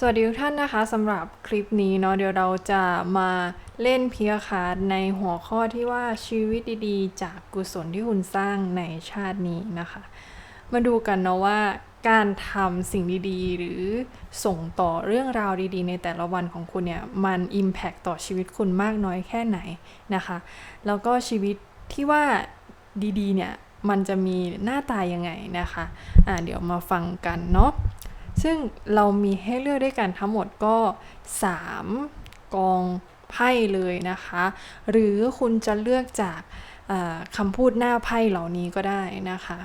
สวัสดีทุกท่านนะคะสำหรับคลิปนี้เนาะเดี๋ยวเราจะมาเล่นเพียคาร์ดในหัวข้อที่ว่าชีวิตดีๆ จากกุศลที่คุณสร้างในชาตินี้นะคะ มาดูกันเนาะว่าการทำสิ่งดีๆ หรือส่งต่อเรื่องราวดีๆ ในแต่ละวันของคุณเนี่ย มัน Impact ต่อชีวิตคุณมากน้อยแค่ไหนนะคะ แล้วก็ชีวิตที่ว่าดีๆ เนี่ย มันจะมีหน้าตายังไงนะคะ อ่าเดี๋ยวมาฟังกันเนาะ ซึ่งเรามีให้เลือกด้วยกันทั้งหมดก็ 3 กองไพ่เลยนะคะ หรือคุณจะเลือกจากคำพูดหน้าไพ่เหล่านี้ก็ได้นะคะ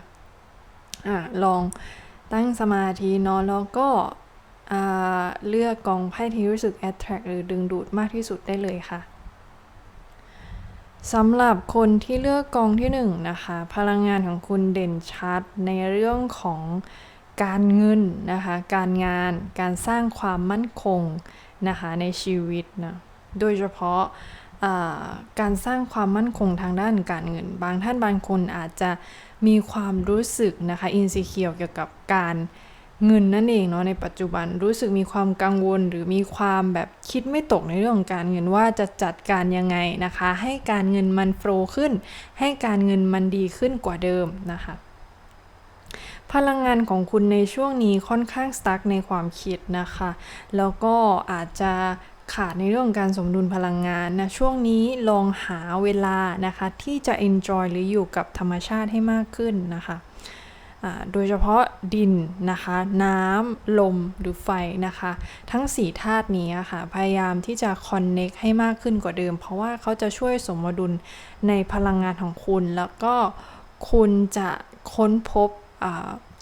อะลองตั้งสมาธินาะแล้วก็เลือกกองไพ่ที่รู้สึก attract หรือดึงดูดมากที่สุดได้เลยค่ะสำหรับคนที่เลือกกองที่1นนะคะ พลังงานของคุณเด่นชัดในเรื่องของ การเงินนะคะ การงาน การสร้างความมั่นคงนะคะในชีวิตนะ โดยเฉพาะการสร้างความมั่นคงทางด้านการเงิน บางท่านบางคนอาจจะมีความรู้สึกนะคะอินสิเคียวเกี่ยวกับการเงินนั่นเองเนาะในปัจจุบันรู้สึกมีความกังวลหรือมีความแบบคิดไม่ตกในเรื่องของการเงินว่าจะจัดการยังไงนะคะ ให้การเงินมันโฟล์ขึ้น ให้การเงินมันดีขึ้นกว่าเดิมนะคะ พลังงานของคุณในช่วงนี้ค่อนข้างสตั๊กในความคิดนะคะ แล้วก็อาจจะขาดในเรื่องการสมดุลพลังงานนะช่วงนี้ลองหาเวลานะคะที่จะ enjoy หรืออยู่กับธรรมชาติให้มากขึ้นนะคะโดยเฉพาะดินนะคะ น้ำลมหรือไฟนะคะ ทั้ง4ธาตุนี้ค่ะ พยายามที่จะ connect ให้มากขึ้นกว่าเดิม เพราะว่าเขาจะช่วยสมดุลในพลังงานของคุณ แล้วก็คุณจะค้นพบ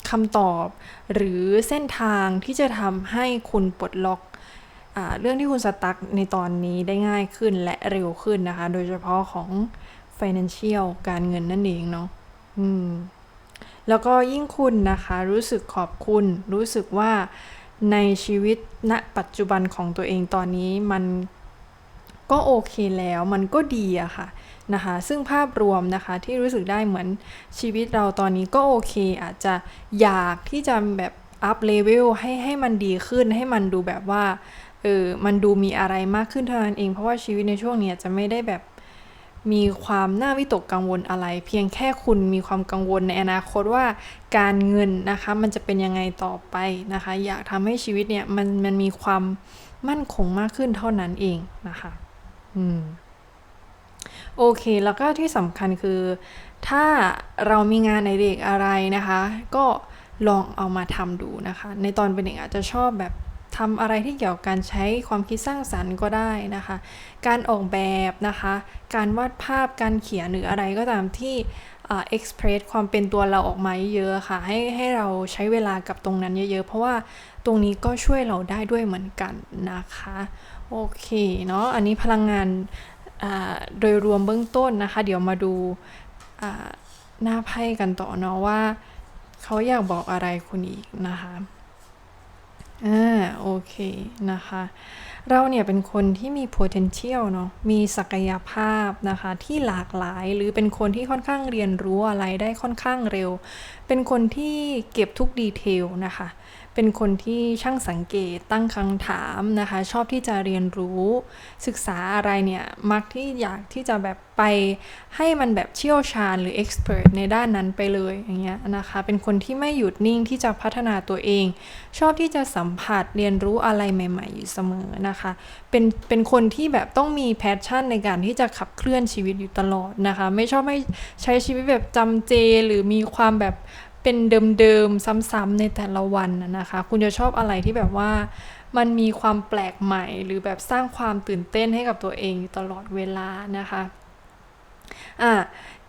คำตอบหรือเส้นทางที่จะทำให้คุณปลดล็อกอเรื่องที่คุณสตั๊กในตอนนี้ได้ง่ายขึ้นและเร็วขึ้นนะคะ โดยเฉพาะของ financial การเงินนั่นเองเนาะอืมแล้วก็ยิ่งคุณนะคะ รู้สึกขอบคุณ รู้สึกว่าในชีวิตณปัจจุบันของตัวเองตอนนี้มันก็โอเคแล้วมันก็ดีอะค่ะ นะคะซึ่งภาพรวมนะคะที่รู้สึกได้เหมือนชีวิตเราตอนนี้ก็โอเค อาจจะอยากที่จะแบบอัพเลเวลให้ให้มันดีขึ้นให้มันดูแบบว่าเออมันดูมีอะไรมากขึ้นเท่านั้นเอง เพราะว่าชีวิตในช่วงนี้จะไม่ได้แบบมีความน่าวิตกกังวลอะไร เพียงแค่คุณมีความกังวลในอนาคตว่าการเงินนะคะมันจะเป็นยังไงต่อไปนะคะ อยากทำให้ชีวิตเนี่ยมันมันมีความมั่นคงมากขึ้นเท่านั้นเองนะคะ อืม โอเค แล้วก็ที่สำคัญคือ ถ้าเรามีงานในเด็กอะไรนะคะ ก็ลองเอามาทำดูนะคะ ในตอนเป็นเด็กอาจจะชอบแบบทำอะไรที่เกี่ยวกับการใช้ความคิดสร้างสรรค์ก็ได้นะคะ การออกแบบนะคะ การวาดภาพการเขียนหรืออะไรก็ตามที่เอ็กซ์เพรสความเป็นตัวเราออกมาเยอะค่ะ ให้ให้เราใช้เวลากับตรงนั้นเยอะๆ เพราะว่าตรงนี้ก็ช่วยเราได้ด้วยเหมือนกันนะคะ โอเคเนาะอันนี้พลังงาน โดยรวมเบื้องต้นนะคะ เดี๋ยวมาดูหน้าไพ่กันต่อเนาะว่า เขาอยากบอกอะไรคุณอีกนะคะอ่าโอเคนะคะ เราเนี่ยเป็นคนที่มี potential เนาะมีศักยภาพนะคะ ที่หลากหลายหรือเป็นคนที่ค่อนข้างเรียนรู้อะไรได้ค่อนข้างเร็ว เป็นคนที่เก็บทุกดีเทลนะคะ เป็นคนที่ช่างสังเกตตั้งคำถามนะคะ ชอบที่จะเรียนรู้ศึกษาอะไรเนี่ย มักที่อยากที่จะแบบไปให้มันแบบเชี่ยวชาญหรือเอ็กซ์เพรสในด้านนั้นไปเลยอย่างเงี้ยนะคะ เป็นคนที่ไม่หยุดนิ่งที่จะพัฒนาตัวเอง ชอบที่จะสัมผัสเรียนรู้อะไรใหม่ ๆ อยู่เสมอนะคะ เป็นเป็นคนที่แบบต้องมีแพชชั่นในการที่จะขับเคลื่อนชีวิตอยู่ตลอดนะคะ ไม่ชอบให้ใช้ชีวิตแบบจำเจหรือมีความแบบ เป็นเดิมๆซ้ำๆในแต่ละวันนะคะ คุณจะชอบอะไรที่แบบว่ามันมีความแปลกใหม่หรือแบบสร้างความตื่นเต้นให้กับตัวเองตลอดเวลานะคะอะ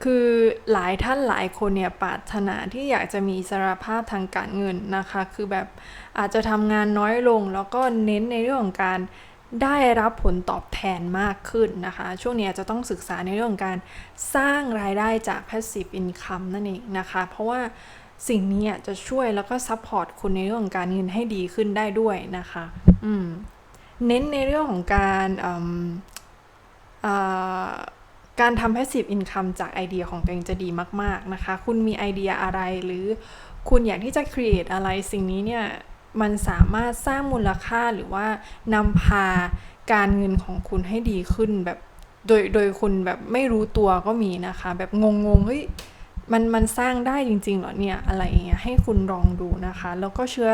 คือหลายท่านหลายคนเนี่ยปรารถนาที่อยากจะมีอิสรภาพทางการเงินนะคะ คือแบบอาจจะทำงานน้อยลงแล้วก็เน้นในเรื่องของการได้รับผลตอบแทนมากขึ้นนะคะ ช่วงนี้จะต้องศึกษาในเรื่องของการสร้างรายได้จาก passive income นั่นเองนะคะ เพราะว่า สิ่งนี้จะช่วยแล้วก็ซัพพอร์ตคุณในเรื่องการเงินให้ดีขึ้นได้ด้วยนะคะ อืม เน้นในเรื่องของการการทำ passive income จากไอเดียของตัวเองจะดีมาก ๆ นะคะ คุณมีไอเดียอะไรหรือคุณอยากที่จะ create อะไรสิ่งนี้เนี่ย มันสามารถสร้างมูลค่าหรือว่านำพาการเงินของคุณให้ดีขึ้นแบบโดยโดยคุณแบบไม่รู้ตัวก็มีนะคะ แบบงงๆเฮ้ย มันมันสร้างได้จริงๆเหรอเนี่ยอะไรอย่างเงี้ยให้คุณลองดูนะคะ แล้วก็เชื่อ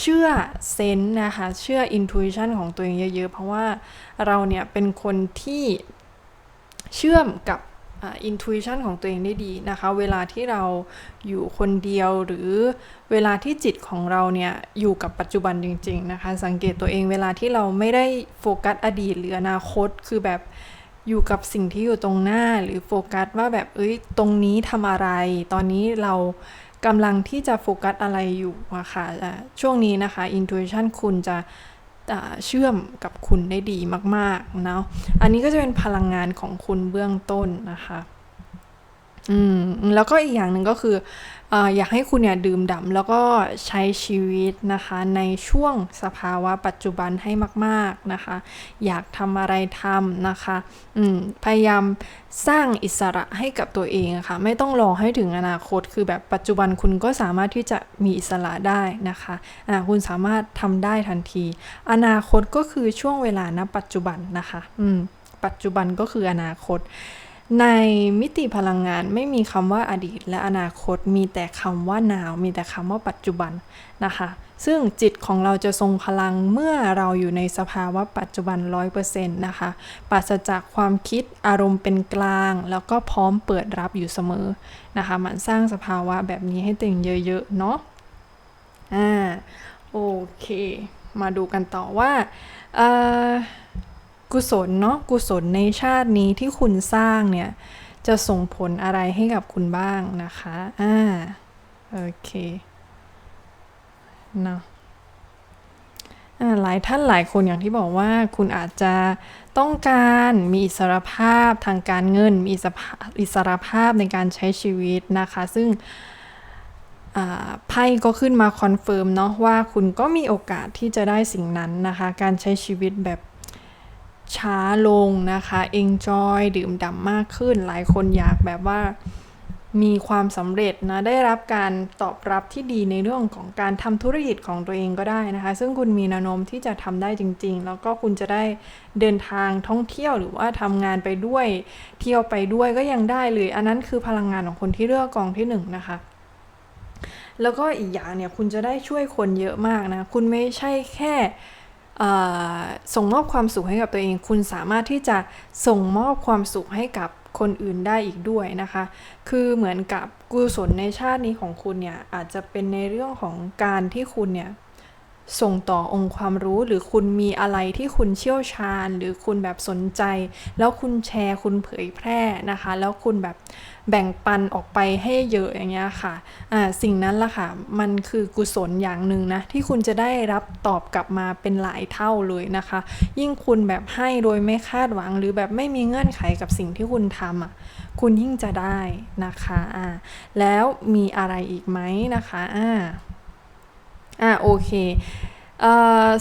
เชื่อเซนส์นะคะ เชื่ออินทูอิชันของตัวเองเยอะๆ เพราะว่าเราเนี่ยเป็นคนที่เชื่อมกับอินทูอิชันของตัวเองได้ดีนะคะ เวลาที่เราอยู่คนเดียวหรือเวลาที่จิตของเราเนี่ยอยู่กับปัจจุบันจริง ๆนะคะ สังเกตตัวเองเวลาที่เราไม่ได้โฟกัสอดีตหรืออนาคตคือแบบ อยู่กับสิ่งที่อยู่ตรงหน้าหรือโฟกัสว่าแบบเอ้ยตรงนี้ทำอะไร ตอนนี้เรากำลังที่จะโฟกัสอะไรอยู่อะค่ะช่วงนี้นะคะอินทูชันคุณจะเชื่อมกับคุณได้ดีมากๆเนาะอันนี้ก็จะเป็นพลังงานของคุณเบื้องต้นนะคะ อืมแล้วก็อีกอย่างหนึ่งก็คือออยากให้คุณเนี่ยดื่มด่ำแล้วก็ใช้ชีวิตนะคะในช่วงสภาวะปัจจุบันให้มาก ๆนะคะ อยากทำอะไรทำนะคะอืมพยายามสร้างอิสระให้กับตัวเองค่ะไม่ต้องรอให้ถึงอนาคตคือแบบปัจจุบันคุณก็สามารถที่จะมีอิสระได้นะคะะคุณสามารถทำได้ทันที อนาคตก็คือช่วงเวลาณปัจจุบันนะคะอืมปัจจุบันก็คืออนาคต ในมิติพลังงานไม่มีคำว่าอดีตและอนาคต มีแต่คำว่า now มีแต่คำว่าปัจจุบันนะคะ ซึ่งจิตของเราจะทรงพลังเมื่อเราอยู่ในสภาวะปัจจุบัน 100%นะคะปราศจากความคิดอารมณ์เป็นกลาง แล้วก็พร้อมเปิดรับอยู่เสมอนะคะมันสร้างสภาวะแบบนี้ให้ตัวเองเยอะๆ เนาะอ่าโอเค มาดูกันต่อว่าอ่า กุศลเนาะกุศลในชาตินี้ที่คุณสร้างเนี่ย จะส่งผลอะไรให้กับคุณบ้างนะคะอ่าโอเคเนาะหลายท่านหลายคนอย่างที่บอกว่าคุณอาจจะต้องการมีอิสรภาพทางการเงิน มีอิสรภาพในการใช้ชีวิตนะคะ ซึ่งไพ่ก็ขึ้นมาคอนเฟิร์มเนาะว่าคุณก็มีโอกาสที่จะได้สิ่งนั้นนะคะ การใช้ชีวิตแบบ ช้าลงนะคะ enjoy ดื่มด่ำมากขึ้น หลายคนอยากแบบว่ามีความสำเร็จนะ ได้รับการตอบรับที่ดีในเรื่องของการทำธุรกิจของตัวเองก็ได้นะคะ ซึ่งคุณมีแนวโน้มที่จะทำได้จริง ๆ แล้วก็คุณจะได้เดินทางท่องเที่ยวหรือว่าทำงานไปด้วย เที่ยวไปด้วยก็ยังได้เลย อันนั้นคือพลังงานของคนที่เลือกกองที่1นนะคะแล้วก็อีกอย่างเนี่ยคุณจะได้ช่วยคนเยอะมากนะ คุณไม่ใช่แค่ ส่งมอบความสุขให้กับตัวเอง คุณสามารถที่จะส่งมอบความสุขให้กับคนอื่นได้อีกด้วยนะคะ คือเหมือนกับกุศลในชาตินี้ของคุณเนี่ยอาจจะเป็นในเรื่องของการที่คุณเนี่ย ส่งต่อองค์ความรู้หรือคุณมีอะไรที่คุณเชี่ยวชาญ หรือคุณแบบสนใจ แล้วคุณแชร์คุณเผยแพร่นะคะ แล้วคุณแบบแบ่งปันออกไปให้เยอะอย่างเงี้ยค่ะอ่าสิ่งนั้นล่ะค่ะ มันคือกุศลอย่างหนึ่งนะ ที่คุณจะได้รับตอบกลับมาเป็นหลายเท่าเลยนะคะ ยิ่งคุณแบบให้โดยไม่คาดหวัง หรือแบบไม่มีเงื่อนไขกับสิ่งที่คุณทำอะคุณยิ่งจะได้นะคะอ่าแล้วมีอะไรอีกไหมนะคะอ่า อ่าโอเค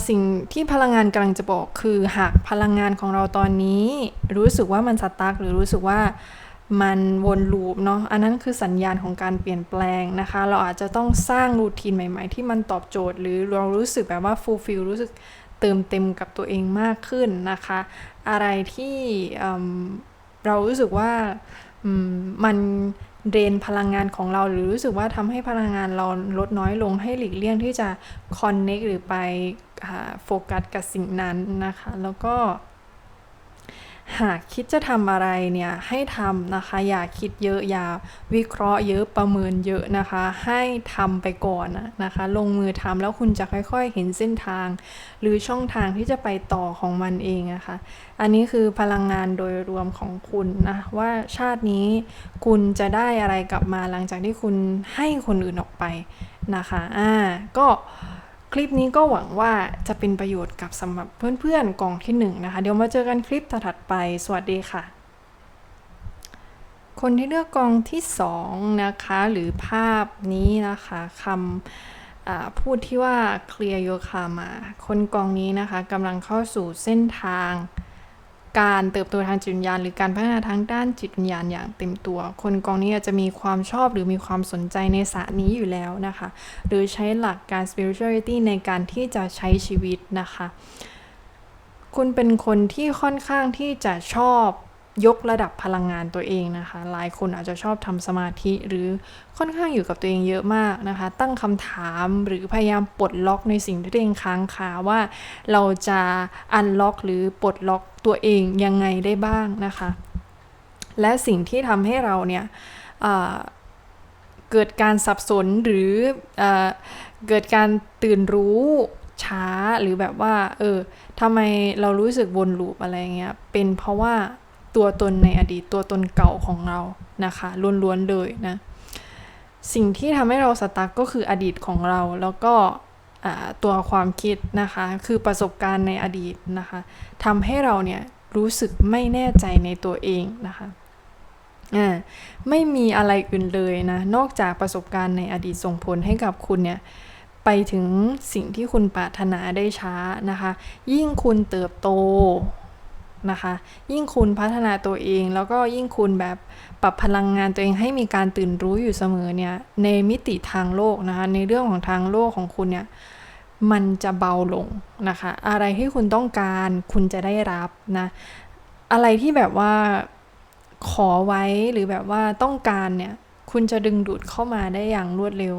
สิ่งที่พลังงานกำลังจะบอกคือหากพลังงานของเราตอนนี้ รู้สึกว่ามันสตั๊กหรือรู้สึกว่ามันวนลูปเนาะอันนั้นคือสัญญาณของการเปลี่ยนแปลงนะคะ เราอาจจะต้องสร้างรูทีนใหม่ๆ ที่มันตอบโจทย์ หรือเรารู้สึกแบบว่าฟูลฟิลรู้สึกเติมเต็มกับตัวเองมากขึ้นนะคะ อะไรที่เรารู้สึกว่ามัน เดนพลังงานของเราหรือรู้สึกว่าทำให้พลังงานเราลดน้อยลงให้หลีกเลี่ยงที่จะคอนเน็กหรือไปโฟกัสกับสิ่งนั้นนะคะ แล้วก็ หากคิดจะทำอะไรเนี่ยให้ทำนะคะ อย่าคิดเยอะอย่าวิเคราะห์เยอะประเมินเยอะนะคะ ให้ทำไปก่อนนะคะ ลงมือทำแล้วคุณจะค่อยๆเห็นเส้นทาง หรือช่องทางที่จะไปต่อของมันเองนะคะ อันนี้คือพลังงานโดยรวมของคุณนะว่าชาตินี้คุณจะได้อะไรกลับมาหลังจากที่คุณให้คนอื่นออกไปนะคะอ่าก็ คลิปนี้ก็หวังว่าจะเป็นประโยชน์กับสำหรับเพื่อนๆกองที่1นนะคะ เดี๋ยวมาเจอกันคลิปถัดไป สวัสดีค่ะ คนที่เลือกกองที่2นะคะหรือภาพนี้นะคะคำพูดที่ว่าเคลียร์โยคามาคนกองนี้นะคะกำลังเข้าสู่เส้นทาง การเติบโตทางจิตวิญญาณ หรือการพัฒนาทางด้านจิตวิญญาณอย่างเต็มตัว คนกองนี้อาจจะมีความชอบหรือมีความสนใจในศาสตร์นี้อยู่แล้วนะคะ หรือใช้หลักการ spirituality ในการที่จะใช้ชีวิตนะคะ คุณเป็นคนที่ค่อนข้างที่จะชอบ ยกระดับพลังงานตัวเองนะคะ หลายคนอาจจะชอบทำสมาธิหรือค่อนข้างอยู่กับตัวเองเยอะมากนะคะ ตั้งคำถามหรือพยายามปลดล็อกในสิ่งที่ตัวเองค้างคาว่าเราจะอันล็อกหรือปลดล็อกตัวเองยังไงได้บ้างนะคะ และสิ่งที่ทำให้เราเนี่ยเกิดการสับสนหรือเอเกิดการตื่นรู้ช้าหรือแบบว่า เออทำไมเรารู้สึกวนลูปอะไรเงี้ย เป็นเพราะว่า ตัวตนในอดีตตัวตนเก่าของเรานะคะล้วนๆเลยนะสิ่งที่ทำให้เราสตั๊กก็คืออดีตของเราแล้วก็ตัวความคิดนะคะคือประสบการณ์ในอดีตนะคะทำให้เราเนี่ยรู้สึกไม่แน่ใจในตัวเองนะคะอ่าไม่มีอะไรอื่นเลยนะนอกจากประสบการณ์ในอดีตส่งผลให้กับคุณเนี่ยไปถึงสิ่งที่คุณปรารถนาได้ช้านะคะ ยิ่งคุณเติบโต นะคะ ยิ่งคุณพัฒนาตัวเอง แล้วก็ยิ่งคุณแบบปรับพลังงานตัวเองให้มีการตื่นรู้อยู่เสมอเนี่ยในมิติทางโลกนะคะในเรื่องของทางโลกของคุณเนี่ยมันจะเบาลงนะคะ อะไรที่คุณต้องการคุณจะได้รับนะอะไรที่แบบว่าขอไว้หรือแบบว่าต้องการเนี่ยคุณจะดึงดูดเข้ามาได้อย่างรวดเร็ว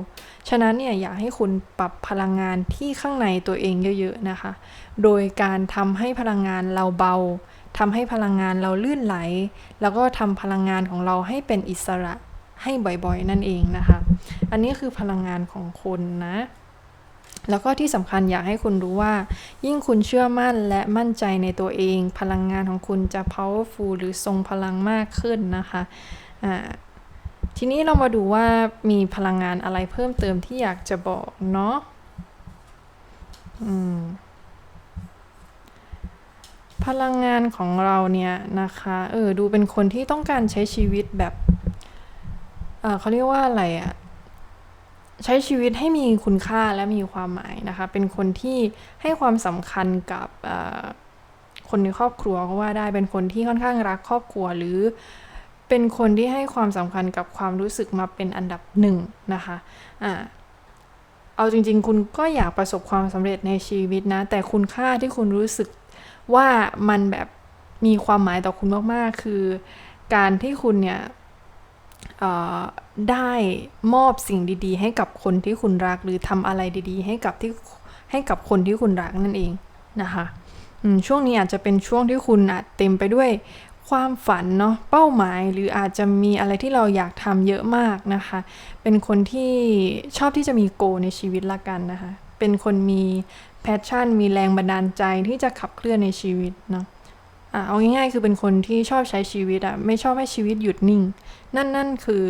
ฉะนั้นเนี่ยอยากให้คุณปรับพลังงานที่ข้างในตัวเองเยอะๆนะคะ โดยการทำให้พลังงานเราเบา ทำให้พลังงานเราลื่นไหล แล้วก็ทำพลังงานของเราให้เป็นอิสระให้บ่อยๆ นั่นเองนะคะ อันนี้คือพลังงานของคนนะ แล้วก็ที่สำคัญอยากให้คุณรู้ว่า ยิ่งคุณเชื่อมั่นและมั่นใจในตัวเอง พลังงานของคุณจะ powerful หรือทรงพลังมากขึ้นนะคะอ่าทีนี้เรามาดูว่ามีพลังงานอะไรเพิ่มเติมที่อยากจะบอกเนาะอืม พลังงานของเราเนี่ยนะคะเออดูเป็นคนที่ต้องการใช้ชีวิตแบบเออเขาเรียกว่าอะไรอะใช้ชีวิตให้มีคุณค่าและมีความหมายนะคะ เป็นคนที่ให้ความสำคัญกับคนในครอบครัวก็ว่าได้เป็นคนที่ค่อนข้างรักครอบครัวหรือเป็นคนที่ให้ความสำคัญกับความรู้สึกมาเป็นอันดับหนึ่งนะคะอ่าเอาจริง ๆ คุณก็อยากประสบความสำเร็จในชีวิตนะ แต่คุณค่าที่คุณรู้สึก ว่ามันแบบมีความหมายต่อคุณมาก ๆ คือการที่คุณเนี่ยได้มอบสิ่งดี ๆ ให้กับคนที่คุณรัก หรือทำอะไรดีๆ ให้กับที่ให้กับคนที่คุณรักนั่นเองนะคะช่วงนี้อาจจะเป็นช่วงที่คุณอาจเต็มไปด้วยความฝันเนาะเป้าหมายหรืออาจจะมีอะไรที่เราอยากทำเยอะมากนะคะ เป็นคนที่ชอบที่จะมีโกในชีวิตละกันนะคะ เป็นคนมี แพชชั่น มีแรงบันดาลใจที่จะขับเคลื่อนในชีวิตเนาะอะเอาง่ายๆ คือเป็นคนที่ชอบใช้ชีวิตอะไม่ชอบให้ชีวิตหยุดนิ่ง นั่นนั่นคือ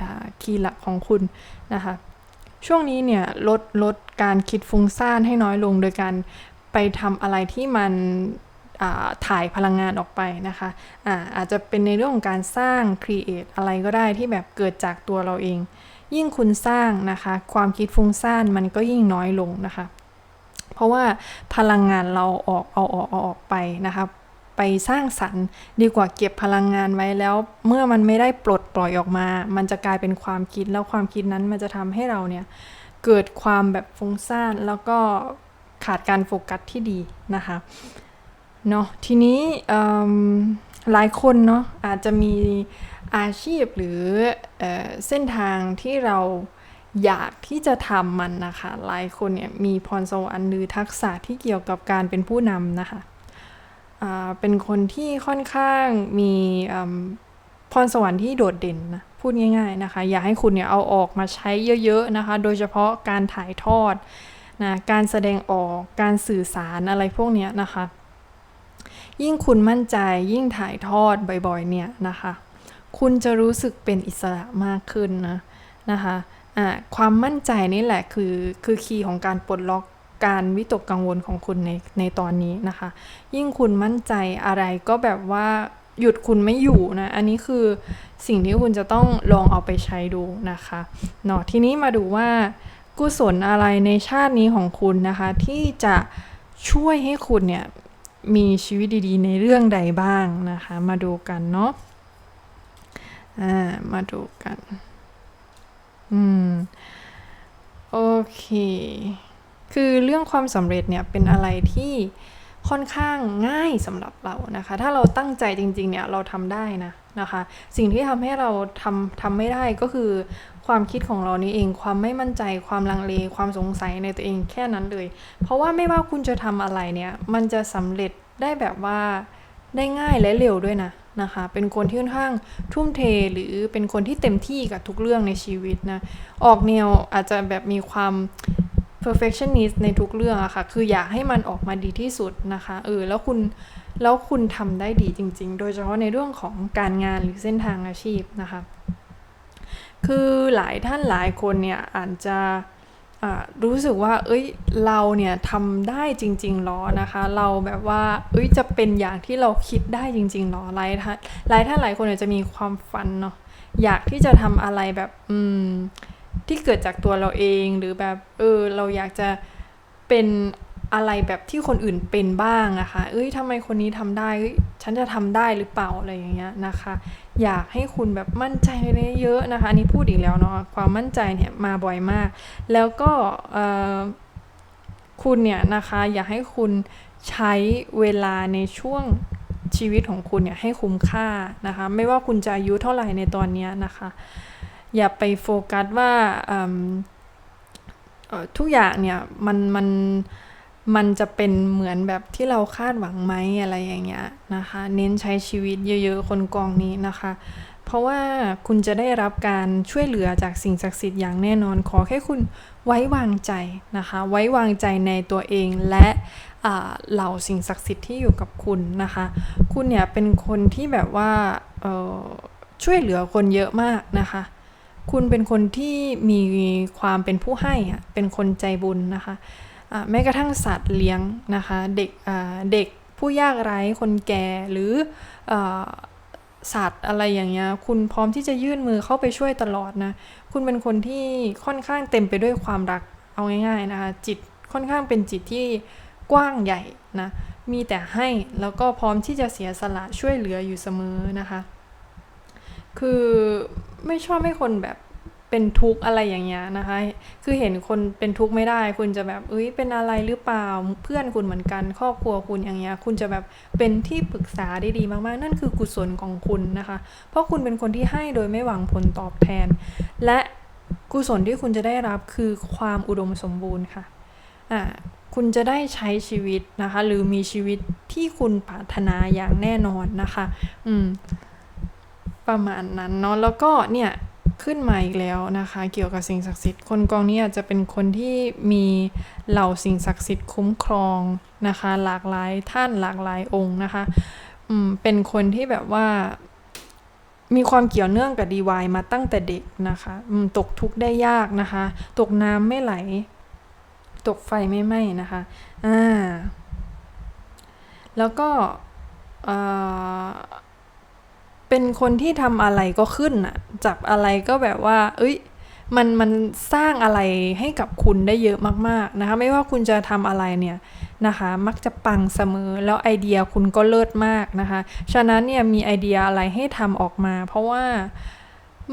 อคีย์หลักของคุณนะคะช่วงนี้เนี่ยลดลดการคิดฟุ้งซ่านให้น้อยลงโดยการไปทำอะไรที่มันถ่ายพลังงานออกไปนะคะอาอาจจะเป็นในเรื่องของการสร้าง create อะไรก็ได้ที่แบบเกิดจากตัวเราเอง ยิ่งคุณสร้างนะคะ ความคิดฟุ้งซ่านมันก็ยิ่งน้อยลงนะคะ เพราะว่าพลังงานเราออกเอาออกเอาออกไปนะคะไปสร้างสรรค์ดีกว่าเก็บพลังงานไว้แล้ว เมื่อมันไม่ได้ปลดปล่อยออกมา มันจะกลายเป็นความคิดแล้วความคิดนั้นมันจะทำให้เราเนี่ยเกิดความแบบฟุ้งซ่านแล้วก็ขาดการโฟกัสที่ดีนะคะเนาะทีนี้หลายคนเนาะอาจจะมีอาชีพหรือเอเส้นทางที่เรา อยากที่จะทำมันนะคะ หลายคนเนี่ยมีพรสวรรค์หรือทักษะที่เกี่ยวกับการเป็นผู้นำนะคะเป็นคนที่ค่อนข้างมีพรสวรรค์ที่โดดเด่นนะพูดง่าย ๆนะคะ อยากให้คุณเนี่ยเอาออกมาใช้เยอะๆนะคะ โดยเฉพาะการถ่ายทอดนะการแสดงออกการสื่อสารอะไรพวกนี้นะคะ ยิ่งคุณมั่นใจยิ่งถ่ายทอดบ่อยๆเนี่ยนะคะ คุณจะรู้สึกเป็นอิสระมากขึ้นนะนะคะ ความมั่นใจนี่แหละคือคือคีย์ของการปลดล็อกการวิตกกังวลของคุณในในตอนนี้นะคะ ยิ่งคุณมั่นใจอะไรก็แบบว่าหยุดคุณไม่อยู่นะ อันนี้คือสิ่งที่คุณจะต้องลองเอาไปใช้ดูนะคะเนาะทีนี้มาดูว่ากุศลอะไรในชาตินี้ของคุณนะคะ ที่จะช่วยให้คุณเนี่ยมีชีวิตดีๆ ในเรื่องใดบ้างนะคะ มาดูกันเนาะอ่ามาดูกัน อืม โอเค คือเรื่องความสำเร็จเนี่ยเป็นอะไรที่ค่อนข้างง่ายสำหรับเรานะคะ ถ้าเราตั้งใจจริง ๆ เนี่ยเราทำได้นะนะคะ สิ่งที่ทำให้เราทำทำไม่ได้ก็คือความคิดของเรานี่เองความไม่มั่นใจความลังเลความสงสัยในตัวเองแค่นั้นเลย เพราะว่าไม่ว่าคุณจะทำอะไรเนี่ย มันจะสำเร็จได้แบบว่าได้ง่ายและเร็วด้วยนะ นะคะ เป็นคนที่ค่อนข้างทุ่มเทหรือเป็นคนที่เต็มที่กับทุกเรื่องในชีวิตนะ ออกแนวอาจจะแบบมีความ perfectionist ในทุกเรื่องอะค่ะ คืออยากให้มันออกมาดีที่สุดนะคะ เออ แล้วคุณ แล้วคุณทำได้ดีจริง ๆ โดยเฉพาะในเรื่องของการงานหรือเส้นทางอาชีพนะคะ คือหลายท่านหลายคนเนี่ยอาจจะ รู้สึกว่า เอ้ยเราเนี่ยทำได้จริงๆหรอนะคะ เราแบบว่า เอ้ยจะเป็นอย่างที่เราคิดได้จริงๆหรอหลายท่านหลายท่านหลายคนอาจจะมีความฝันเนาะอยากที่จะทำอะไรแบบอืมที่เกิดจากตัวเราเองหรือแบบเออเราอยากจะเป็นอะไรแบบที่คนอื่นเป็นบ้างนะคะ เอ้ยทำไมคนนี้ทำได้ ฉันจะทำได้หรือเปล่าอะไรอย่างเงี้ยนะคะ อยากให้คุณแบบมั่นใจในเยอะนะคะอันนี้พูดอีกแล้วเนาะความมั่นใจเนี่ยมาบ่อยมาก แล้วก็คุณเนี่ยนะคะอยากให้คุณใช้เวลาในช่วงชีวิตของคุณเนี่ยให้คุ้มค่านะคะ ไม่ว่าคุณจะอายุเท่าไหร่ในตอนนี้นะคะ อย่าไปโฟกัสว่าทุกอย่างเนี่ยมันมันมัน มันจะเป็นเหมือนแบบที่เราคาดหวังไหมอะไรอย่างเงี้ยนะคะ เน้นใช้ชีวิตเยอะๆ คนกองนี้นะคะ เพราะว่าคุณจะได้รับการช่วยเหลือจากสิ่งศักดิ์สิทธิ์อย่างแน่นอนขอแค่คุณไว้วางใจนะคะ ไว้วางใจในตัวเองและเหล่าสิ่งศักดิ์สิทธิ์ที่อยู่กับคุณนะคะ คุณเนี่ยเป็นคนที่แบบว่าช่วยเหลือคนเยอะมากนะคะ คุณเป็นคนที่มีความเป็นผู้ให้เป็นคนใจบุญนะคะ แม้กระทั่งสัตว์เลี้ยงนะคะเด็กเด็กผู้ยากไร้คนแก่หรือสัตว์อะไรอย่างเงี้ยคุณพร้อมที่จะยื่นมือเข้าไปช่วยตลอดนะคุณเป็นคนที่ค่อนข้างเต็มไปด้วยความรักเอาง่ายๆนะคะจิตค่อนข้างเป็นจิตที่กว้างใหญ่นะมีแต่ให้แล้วก็พร้อมที่จะเสียสละช่วยเหลืออยู่เสมอนะคะ คือไม่ชอบให้คนแบบ เป็นทุกข์อะไรอย่างเงี้ยนะคะ คือเห็นคนเป็นทุกข์ไม่ได้ คุณจะแบบเอ้ยเป็นอะไรหรือเปล่า เพื่อนคุณเหมือนกัน ครอบครัวคุณอย่างเงี้ย คุณจะแบบเป็นที่ปรึกษาได้ดีมากๆ นั่นคือกุศลของคุณนะคะ เพราะคุณเป็นคนที่ให้โดยไม่หวังผลตอบแทน และกุศลที่คุณจะได้รับคือความอุดมสมบูรณ์ค่ะ อ่า คุณจะได้ใช้ชีวิตนะคะ หรือมีชีวิตที่คุณปรารถนาอย่างแน่นอนนะคะ อืม ประมาณนั้นเนาะ แล้วก็เนี่ย ขึ้นมาอีกแล้วนะคะ เกี่ยวกับสิ่งศักดิ์สิทธิ์ คนกองนี้อาจจะเป็นคนที่มีเหล่าสิ่งศักดิ์สิทธิ์คุ้มครองนะคะ หลากหลายท่านหลากหลายองค์นะคะอืมเป็นคนที่แบบว่า มีความเกี่ยวเนื่องกับดีวายมาตั้งแต่เด็กนะคะตกทุกข์ได้ยากนะคะ ตกน้ำไม่ไหล ตกไฟไม่ไหม้นะคะอ่าแล้วก็ เป็นคนที่ทำอะไรก็ขึ้นอะจับอะไรก็แบบว่า เอ้ย มันมันสร้างอะไรให้กับคุณได้เยอะมากๆนะคะ ไม่ว่าคุณจะทำอะไรเนี่ยนะคะ มักจะปังเสมอแล้วไอเดียคุณก็เลิศมากนะคะ ฉะนั้นเนี่ยมีไอเดียอะไรให้ทำออกมา เพราะว่า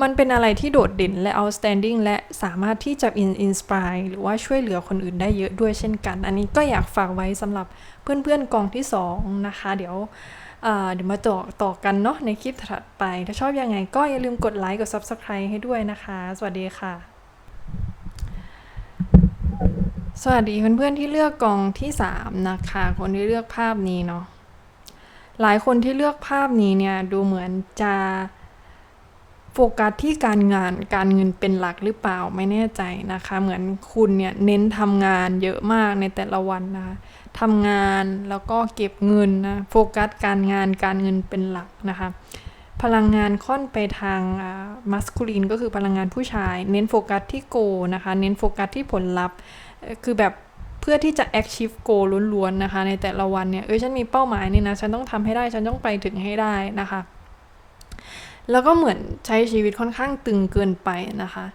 มันเป็นอะไรที่โดดเด่นและ outstanding และสามารถที่จะ inspire หรือว่าช่วยเหลือคนอื่นได้เยอะด้วยเช่นกัน อันนี้ก็อยากฝากไว้สำหรับเพื่อนๆกองที่ 2 นะคะ เดี๋ยวเดี๋ยวมาต่อต่อกันเนาะในคลิปถัดไป ถ้าชอบยังไงก็อย่าลืมกดไลค์กด Subscribe ให้ด้วยนะคะ สวัสดีค่ะ สวัสดีเพื่อนๆที่เลือกกองที่ 3 นะคะ คนที่เลือกภาพนี้เนาะหลายคนที่เลือกภาพนี้เนี่ยดูเหมือนจะ โฟกัสที่การงานการเงินเป็นหลักหรือเปล่าไม่แน่ใจนะคะ เหมือนคุณเนี่ยเน้นทำงานเยอะมากในแต่ละวันนะคะทำงานแล้วก็เก็บเงินนะโฟกัสการงานการเงินเป็นหลักนะคะ พลังงานค่อนไปทางมัสคูลินก็คือพลังงานผู้ชาย เน้นโฟกัสที่โกนะคะ เน้นโฟกัสที่ผลลัพธ์คือแบบเพื่อที่จะ achieve goal ล้วนๆนะคะ ในแต่ละวันเนี่ย เอ้ย ฉันมีเป้าหมายนี่นะ ฉันต้องทำให้ได้ ฉันต้องไปถึงให้ได้นะคะ แล้วก็เหมือนใช้ชีวิตค่อนข้างตึงเกินไปนะคะ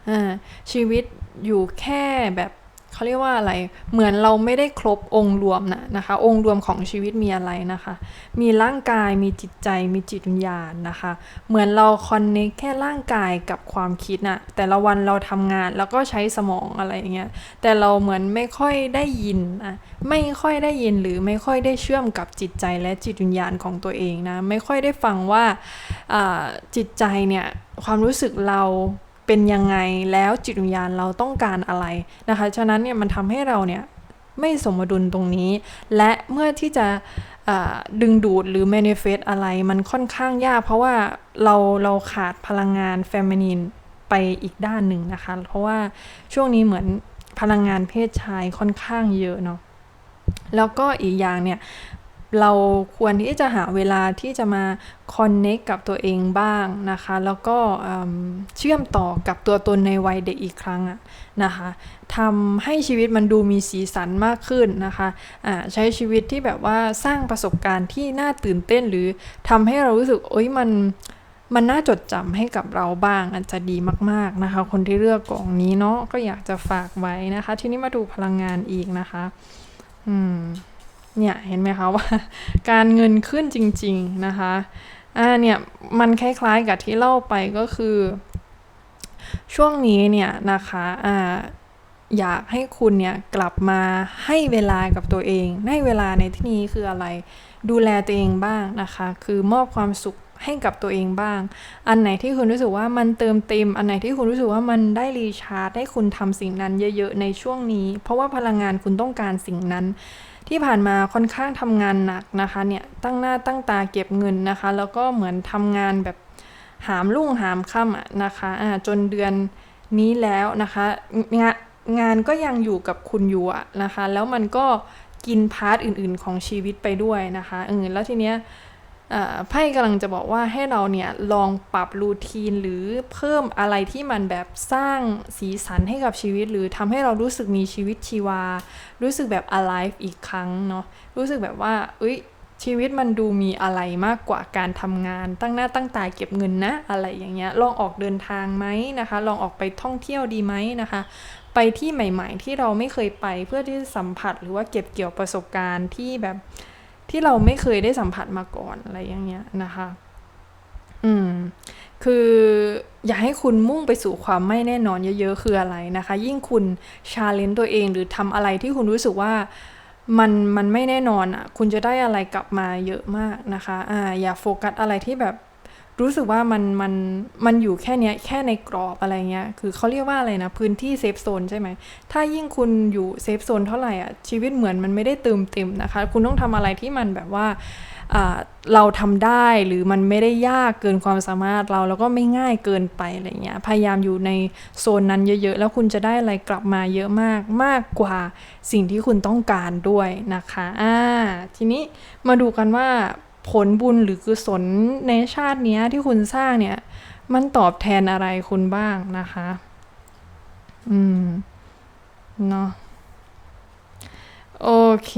ชีวิตอยู่แค่แบบ เขาเรียกว่าอะไร เหมือนเราไม่ได้ครบองค์รวมนะนะคะ องค์รวมของชีวิตมีอะไรนะคะ มีร่างกาย มีจิตใจ มีจิตวิญญาณนะคะ เหมือนเราคอนเนคแค่ร่างกายกับความคิดนะแต่ละวันเราทำงานแล้วก็ใช้สมองอะไรอย่างเงี้ย แต่เราเหมือนไม่ค่อยได้ยินนะไม่ค่อยได้ยินหรือไม่ค่อยได้เชื่อมกับจิตใจและจิตวิญญาณของตัวเองนะ ไม่ค่อยได้ฟังว่าจิตใจเนี่ยความรู้สึกเรา เป็นยังไงแล้วจิตวิญญาณเราต้องการอะไรนะคะ ฉะนั้นเนี่ยมันทำให้เราเนี่ยไม่สมดุลตรงนี้ และเมื่อที่จะดึงดูดหรือ manifest อะไรมันค่อนข้างยากเพราะว่าเราเราขาดพลังงานเฟมินีนไปอีกด้านหนึ่งนะคะ เพราะว่าช่วงนี้เหมือนพลังงานเพศชายค่อนข้างเยอะเนาะแล้วก็อีกอย่างเนี่ย เราควรที่จะหาเวลาที่จะมาคอนเนคกับตัวเองบ้างนะคะ แล้วก็เชื่อมต่อกับตัวตนในวัยเด็กอีกครั้งนะคะทำให้ชีวิตมันดูมีสีสันมากขึ้นนะคะะใช้ชีวิตที่แบบว่าสร้างประสบการณ์ที่น่าตื่นเต้นหรือทำให้เรารู้สึกโอ๊ยมันมันน่าจดจำให้กับเราบ้างอาจจะดีมาก ๆนะคะ คนที่เลือกกล่องนี้เนาะก็อยากจะฝากไว้นะคะ ทีนี้มาดูพลังงานอีกนะคะ อืม เนี่ยเห็นไหมคะว่า การเงินขึ้นจริง ๆนะคะอ่าเนี่ยมันคล้ายๆกับที่เล่าไปก็คือ ช่วงนี้เนี่ยนะคะอ่าอยากให้คุณเนี่ยกลับมาให้เวลากับตัวเองให้เวลาในที่นี้คืออะไร ดูแลตัวเองบ้างนะคะ คือมอบความสุขให้กับตัวเองบ้าง อันไหนที่คุณรู้สึกว่ามันเติมเต็ม อันไหนที่คุณรู้สึกว่ามันได้รีชาร์จให้คุณทำสิ่งนั้นเยอะ ๆ ในช่วงนี้ เพราะว่าพลังงานคุณต้องการสิ่งนั้น ที่ผ่านมาค่อนข้างทำงานหนักนะคะเนี่ยตั้งหน้าตั้งตาเก็บเงินนะคะ แล้วก็เหมือนทำงานแบบหามลุ่งหามค่ำนะคะะจนเดือนนี้แล้วนะคะงานงานก็ยังอยู่กับคุณอยู่นะคะ แล้วมันก็กินพาร์ทอื่น ๆ ของชีวิตไปด้วยนะคะเออแล้วทีเนี้ย ไพ่กำลังจะบอกว่าให้เราเนี่ยลองปรับรูทีนหรือเพิ่มอะไรที่มันแบบสร้างสีสันให้กับชีวิต หรือทำให้เรารู้สึกมีชีวิตชีวา รู้สึกแบบ alive อีกครั้งเนาะรู้สึกแบบว่าเอ้ยชีวิตมันดูมีอะไรมากกว่าการทำงานตั้งหน้าตั้งตาเก็บเงินนะ อะไรอย่างเงี้ยลองออกเดินทางไหมนะคะ ลองออกไปท่องเที่ยวดีไหมนะคะ ไปที่ใหม่ ๆ ที่เราไม่เคยไปเพื่อที่จะสัมผัสหรือว่าเก็บเกี่ยวประสบการณ์ที่แบบ ที่เราไม่เคยได้สัมผัสมาก่อนอะไรอย่างเงี้ยนะคะ อืม คืออย่าให้คุณมุ่งไปสู่ความไม่แน่นอนเยอะๆคืออะไรนะคะ ยิ่งคุณชาเลนจ์ตัวเองหรือทำอะไรที่คุณรู้สึกว่ามันมันไม่แน่นอนอะ คุณจะได้อะไรกลับมาเยอะมากนะคะ อ่า อย่าโฟกัสอะไรที่แบบ รู้สึกว่ามันมันมันอยู่แค่เนี้ยแค่ในกรอบอะไรเงี้ยคือเขาเรียกว่าอะไรนะพื้นที่เซฟโซนใช่ไหมถ้ายิ่งคุณอยู่เซฟโซนเท่าไหร่อะชีวิตเหมือนมันไม่ได้เติมเต็มนะคะ คุณต้องทำอะไรที่มันแบบว่าเราทำได้หรือมันไม่ได้ยากเกินความสามารถเราแล้วก็ไม่ง่ายเกินไปอะไรเงี้ยพยายามอยู่ในโซนนั้นเยอะๆ แล้วคุณจะได้อะไรกลับมาเยอะมากมากกว่าสิ่งที่คุณต้องการด้วยนะคะอ่าทีนี้มาดูกันว่า ผลบุญหรือกุศลในชาตินี้ที่คุณสร้างเนี่ย มันตอบแทนอะไรคุณบ้างนะคะ อืม เนาะโอเค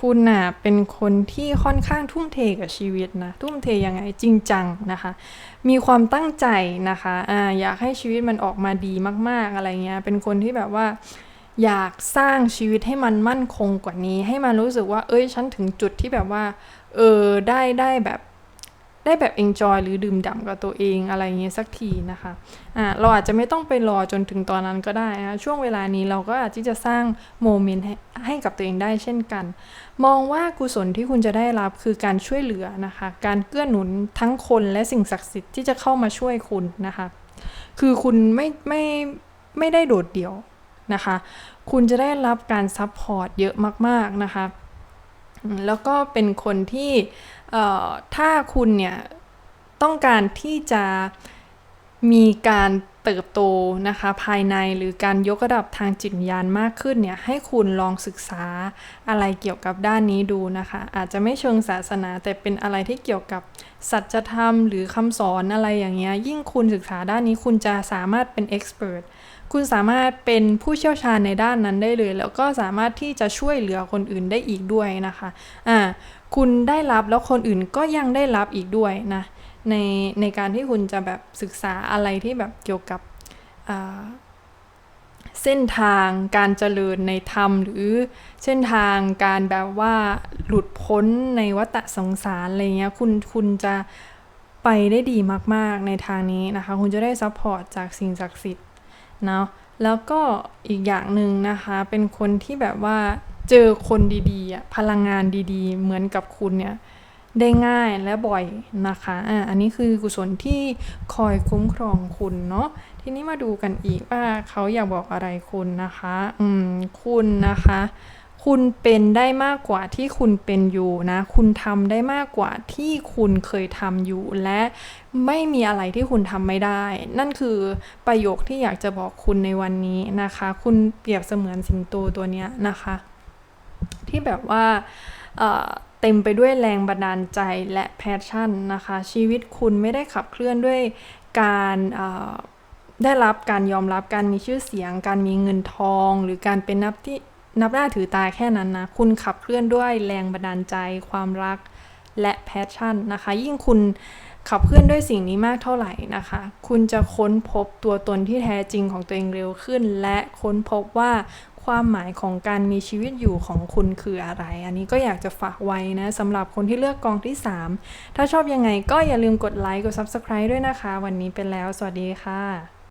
คุณน่ะเป็นคนที่ค่อนข้างทุ่มเทกับชีวิตนะ ทุ่มเทยังไงจริงจังนะคะ มีความตั้งใจนะคะอ่าอยากให้ชีวิตมันออกมาดีมาก ๆ อะไรเงี้ย เป็นคนที่แบบว่า อยากสร้างชีวิตให้มันมั่นคงกว่านี้ ให้มันรู้สึกว่า เอ้ย ฉันถึงจุดที่แบบว่า เออได้ได้แบบได้แบบ enjoy หรือดื่มด่ำกับตัวเองอะไรเงี้ยสักทีนะคะอ่าเราอาจจะไม่ต้องไปรอจนถึงตอนนั้นก็ได้นะช่วงเวลานี้เราก็อาจจะสร้างโมเมนต์ให้กับตัวเองได้เช่นกัน มองว่ากุศลที่คุณจะได้รับคือการช่วยเหลือนะคะ การเกื้อหนุนทั้งคนและสิ่งศักดิ์สิทธิ์ที่จะเข้ามาช่วยคุณนะคะ คือคุณไม่ไม่ไม่ได้โดดเดี่ยวนะคะ คุณจะได้รับการซัพพอร์ตเยอะมากๆนะคะ แล้วก็เป็นคนที่ถ้าคุณเนี่ยต้องการที่จะมีการเติบโตนะคะภายในหรือการยกระดับทางจิตวิญญาณมากขึ้นเนี่ยให้คุณลองศึกษาอะไรเกี่ยวกับด้านนี้ดูนะคะ อาจจะไม่เชิงศาสนา แต่เป็นอะไรที่เกี่ยวกับสัจธรรมหรือคำสอนอะไรอย่างเงี้ยยิ่งคุณศึกษาด้านนี้คุณจะสามารถเป็นเอ็กซ์เพรส คุณสามารถเป็นผู้เชี่ยวชาญในด้านนั้นได้เลย แล้วก็สามารถที่จะช่วยเหลือคนอื่นได้อีกด้วยนะคะอ่าคุณได้รับแล้วคนอื่นก็ยังได้รับอีกด้วยนะในในการที่คุณจะแบบศึกษาอะไรที่แบบเกี่ยวกับเส้นทางการเจริญในธรรม หรือเส้นทางการแบบว่าหลุดพ้นในวัฏสงสารอะไรเงี้ยคุณคุณจะไปได้ดีมาก ๆ ในทางนี้นะคะ คุณจะได้ซัพพอร์ตจากสิ่งศักดิ์สิทธิ์ เนาะแล้วก็อีกอย่างหนึ่งนะคะเป็นคนที่แบบว่าเจอคนดีๆพลังงานดีๆ เหมือนกับคุณเนี่ยได้ง่ายและบ่อยนะคะอะอันนี้คือกุศลที่คอยคุ้มครองคุณเนาะทีนี้มาดูกันอีกว่าเขาอยากบอกอะไรคุณนะคะ อืมคุณนะคะ คุณเป็นได้มากกว่าที่คุณเป็นอยู่นะ คุณทำได้มากกว่าที่คุณเคยทำอยู่ และไม่มีอะไรที่คุณทำไม่ได้ นั่นคือประโยคที่อยากจะบอกคุณในวันนี้นะคะ คุณเปรียบเสมือนสิงโตตัวเนี้ยนะคะ ที่แบบว่าเต็มไปด้วยแรงบันดาลใจและแพชชั่นนะคะ ชีวิตคุณไม่ได้ขับเคลื่อนด้วยการได้รับการยอมรับการมีชื่อเสียง การมีเงินทอง หรือการเป็นนับที่ นับหน้าถือตาแค่นั้นนะ คุณขับเคลื่อนด้วยแรงบันดาลใจ ความรักและแพชชั่นนะคะ ยิ่งคุณขับเคลื่อนด้วยสิ่งนี้มากเท่าไหร่นะคะ คุณจะค้นพบตัวตนที่แท้จริงของตัวเองเร็วขึ้น และค้นพบว่าความหมายของการมีชีวิตอยู่ของคุณคืออะไร อันนี้ก็อยากจะฝากไว้นะสำหรับคนที่เลือกกองที่ 3 ถ้าชอบยังไงก็อย่าลืมกดไลค์ กด Subscribe ด้วยนะคะ วันนี้เป็นแล้ว สวัสดีค่ะ